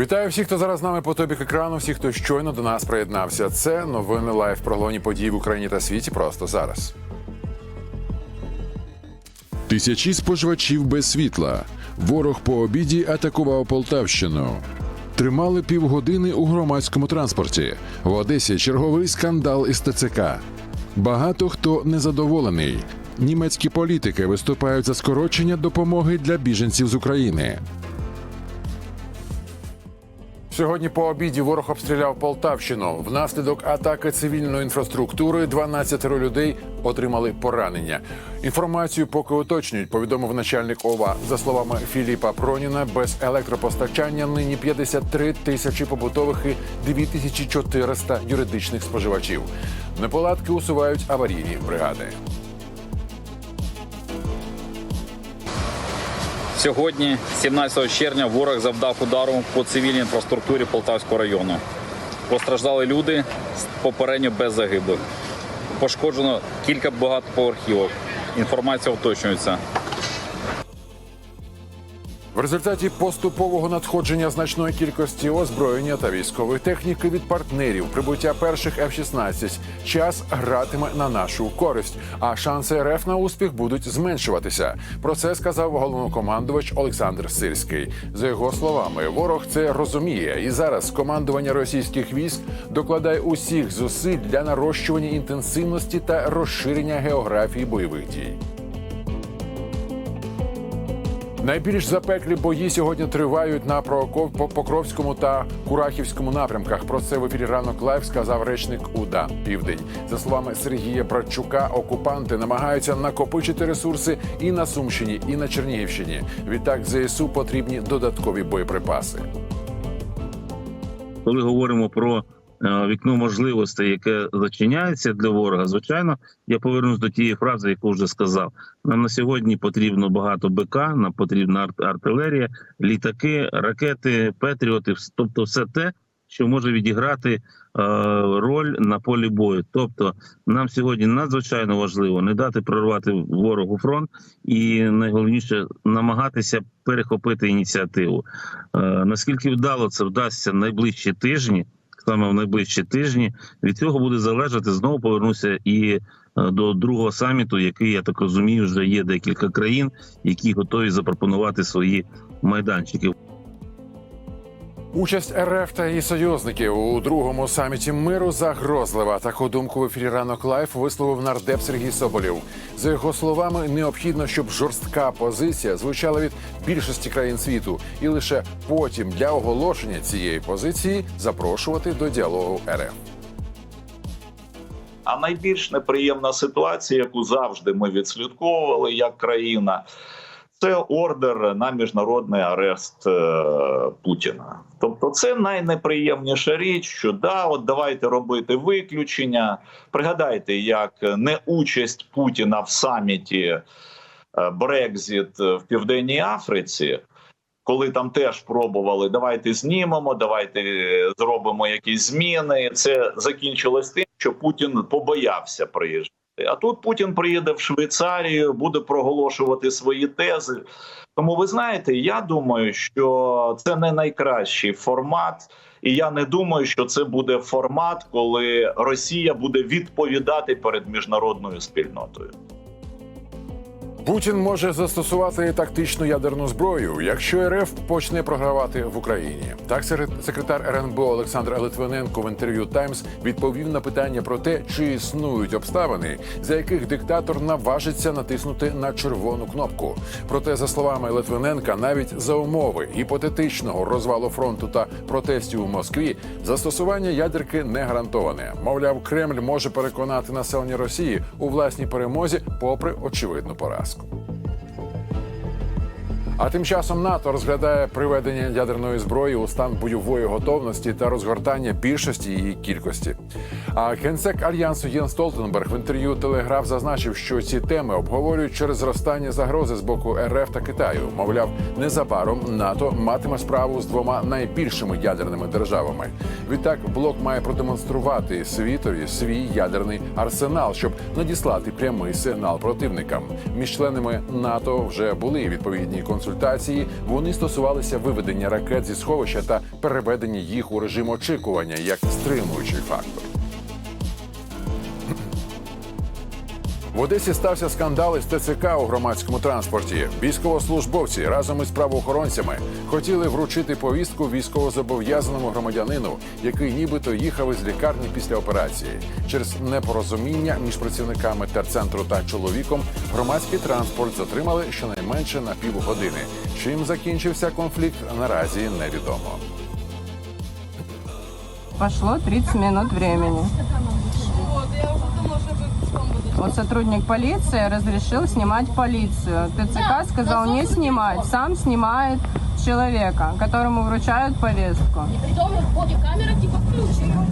Вітаю всіх, хто зараз з нами по тобі екрану, всіх, хто щойно до нас приєднався. Це новини лайв про головні події в Україні та світі просто зараз. Тисячі споживачів без світла. Ворог по обіді атакував Полтавщину. Тримали півгодини у громадському транспорті. В Одесі черговий скандал із ТЦК. Багато хто незадоволений. Німецькі політики виступають за скорочення допомоги для біженців з України. Сьогодні по обіді ворог обстріляв Полтавщину. Внаслідок атаки цивільної інфраструктури 12 людей отримали поранення. Інформацію поки уточнюють, повідомив начальник ОВА. За словами Філіпа Проніна, без електропостачання нині 53 тисячі побутових і 2400 юридичних споживачів. Неполадки усувають аварійні бригади. Сьогодні, 17 червня, ворог завдав удару по цивільній інфраструктурі Полтавського району. Постраждали люди попередньо без загиблих. Пошкоджено кілька багатоповерхівок. Інформація уточнюється. В результаті поступового надходження значної кількості озброєння та військової техніки від партнерів, прибуття перших F-16, час гратиме на нашу користь, а шанси РФ на успіх будуть зменшуватися. Про це сказав головнокомандувач Олександр Сирський. За його словами, ворог це розуміє, і зараз командування російських військ докладає усіх зусиль для нарощування інтенсивності та розширення географії бойових дій. Найбільш запеклі бої сьогодні тривають на Покровському та Курахівському напрямках. Про це в ефірі ранок лайв сказав речник УДА Південь. За словами Сергія Братчука, окупанти намагаються накопичити ресурси і на Сумщині, і на Чернігівщині. Відтак ЗСУ потрібні додаткові боєприпаси. коли говоримо про вікно можливостей, яке зачиняється для ворога, звичайно, я повернусь до тієї фрази, яку вже сказав. Нам на сьогодні потрібно багато БК, нам потрібна арт- артилерія, літаки, ракети, петріоти, тобто все те, що може відіграти е, роль на полі бою. Тобто, нам сьогодні надзвичайно важливо не дати прорвати ворогу фронт, і найголовніше намагатися перехопити ініціативу. Е, наскільки вдало це вдасться найближчі тижні, саме в найближчі тижні, від цього буде залежати знову повернуся і е, до другого саміту, який я так розумію, вже є декілька країн, які готові запропонувати свої майданчики. Участь РФ та її союзників у другому саміті миру загрозлива. Таку думку в ефірі ранок лайф висловив нардеп Сергій Соболєв. За його словами, необхідно, щоб жорстка позиція звучала від більшості країн світу, і лише потім для оголошення цієї позиції запрошувати до діалогу РФ. А найбільш неприємна ситуація, яку завжди ми відслідковували як країна, це ордер на міжнародний арест е, Путіна. Тобто, це найнеприємніша річ, що да, от давайте робити виключення. Пригадайте, як неучасть Путіна в саміті Брекзіт в Південній Африці. Коли там теж пробували, давайте знімемо, давайте е, зробимо якісь зміни. Це закінчилось тим, що Путін побоявся приїжджати. А тут Путін приїде в Швейцарію, буде проголошувати свої тези. Тому ви знаєте, я думаю, що це не найкращий формат, і я не думаю, що це буде формат, коли Росія буде відповідати перед міжнародною спільнотою. Путін може застосувати тактичну ядерну зброю, якщо РФ почне програвати в Україні. Так секре- секретар РНБО Олександр Литвиненко в інтерв'ю Таймс відповів на питання про те, чи існують обставини, за яких диктатор наважиться натиснути на червону кнопку. Проте, за словами Литвиненка, навіть за умови гіпотетичного розвалу фронту та протестів у Москві, застосування ядерки не гарантоване. Мовляв, Кремль може переконати населення Росії у власній перемозі, попри очевидну поразку. А тим часом НАТО розглядає приведення ядерної зброї у стан бойової готовності та розгортання більшості її кількості. А генсек альянсу Єн Столтенберг в інтерв'ю Телеграф зазначив, що ці теми обговорюють через зростання загрози з боку РФ та Китаю. Мовляв, незабаром НАТО матиме справу з двома найбільшими ядерними державами. Відтак, блок має продемонструвати світові свій ядерний арсенал, щоб надіслати прямий сигнал противникам. Між членами НАТО вже були відповідні консультації. Вони стосувалися виведення ракет зі сховища та переведення їх у режим очікування як стримуючий фактор. Одесі стався скандал із ТЦК у громадському транспорті. Військовослужбовці разом із правоохоронцями хотіли вручити повістку військовозобов'язаному громадянину, який нібито їхав із лікарні після операції. Через непорозуміння між працівниками терцентру та чоловіком громадський транспорт затримали щонайменше на півгодини. Чим закінчився конфлікт, наразі невідомо. Пошло 30 минут времени. Вот сотрудник полиции разрешил снимать полицию. ТЦК сказал не снимать, сам снимает человека, которому вручают повестку. Притом бодікамера типа включена.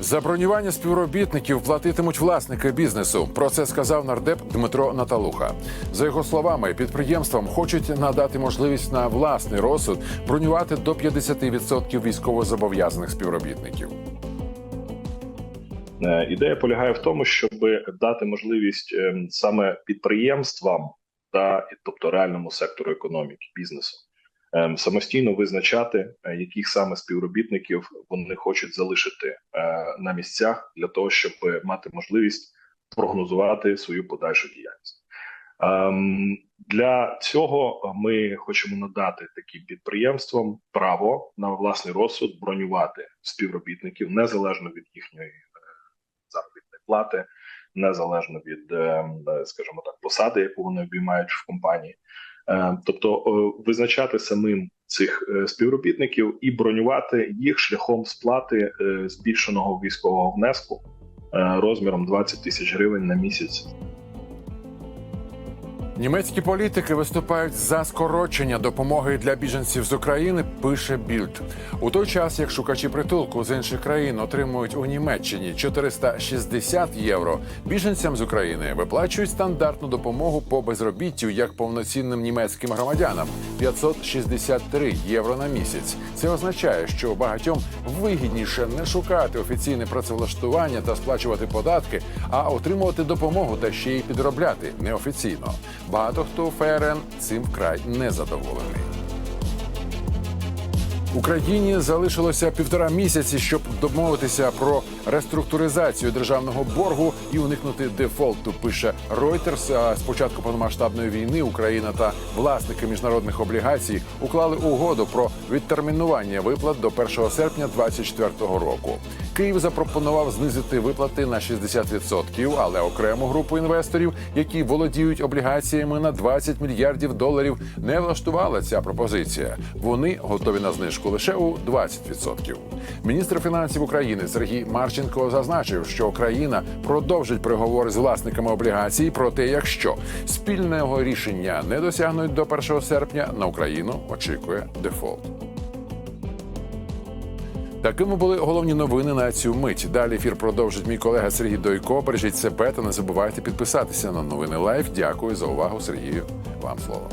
За бронювання співробітників платитимуть власники бізнесу. Про це сказав нардеп Дмитро Наталуха. За його словами, підприємствам хочуть надати можливість на власний розсуд бронювати до 50% військовозобов'язаних співробітників. Е, Ідея полягає в тому, щоб дати можливість ем, саме підприємствам та тобто реальному сектору економіки, бізнесу ем, самостійно визначати, е, яких саме співробітників вони хочуть залишити е, на місцях для того, щоб мати можливість прогнозувати свою подальшу діяльність. Ем, Для цього ми хочемо надати таким підприємствам право на власний розсуд бронювати співробітників незалежно від їхньої плати, незалежно від, е, скажімо так, посади, яку вони обіймають в компанії. Е, Тобто е, визначати самим цих е, співробітників і бронювати їх шляхом сплати е, збільшеного військового внеску е, розміром 20 тисяч гривень на місяць Німецькі політики виступають за скорочення допомоги для біженців з України. Пише Більд у той час, як шукачі притулку з інших країн отримують у Німеччині 460 євро. Біженцям з України виплачують стандартну допомогу по безробіттю як повноцінним німецьким громадянам 563 євро на місяць. Це означає, що багатьом вигідніше не шукати офіційне працевлаштування та сплачувати податки, а отримувати допомогу та ще й підробляти неофіційно. Багато хто ФРН цим вкрай незадоволений. Україні залишилося півтора місяці, щоб домовитися про реструктуризацію державного боргу і уникнути дефолту. Пише Reuters. А з початку повномасштабної війни Україна та власники міжнародних облігацій уклали угоду про відтермінування виплат до 1 серпня 2024 року. Київ запропонував знизити виплати на 60%, але окрему групу інвесторів, які володіють облігаціями на 20 мільярдів доларів, не влаштувала ця пропозиція. Вони готові на знижку лише у 20%. Міністр фінансів України Сергій Марченко зазначив, що країна продовжить переговори з власниками облігацій. Проте, якщо спільного рішення не досягнуть до 1 серпня, на Україну очікує дефолт. Такими були головні новини на цю мить. Далі ефір продовжить мій колега Сергій Дойко. Бережіть себе та не забувайте підписатися на новини Лайф. Дякую за увагу, Сергію. Вам слово.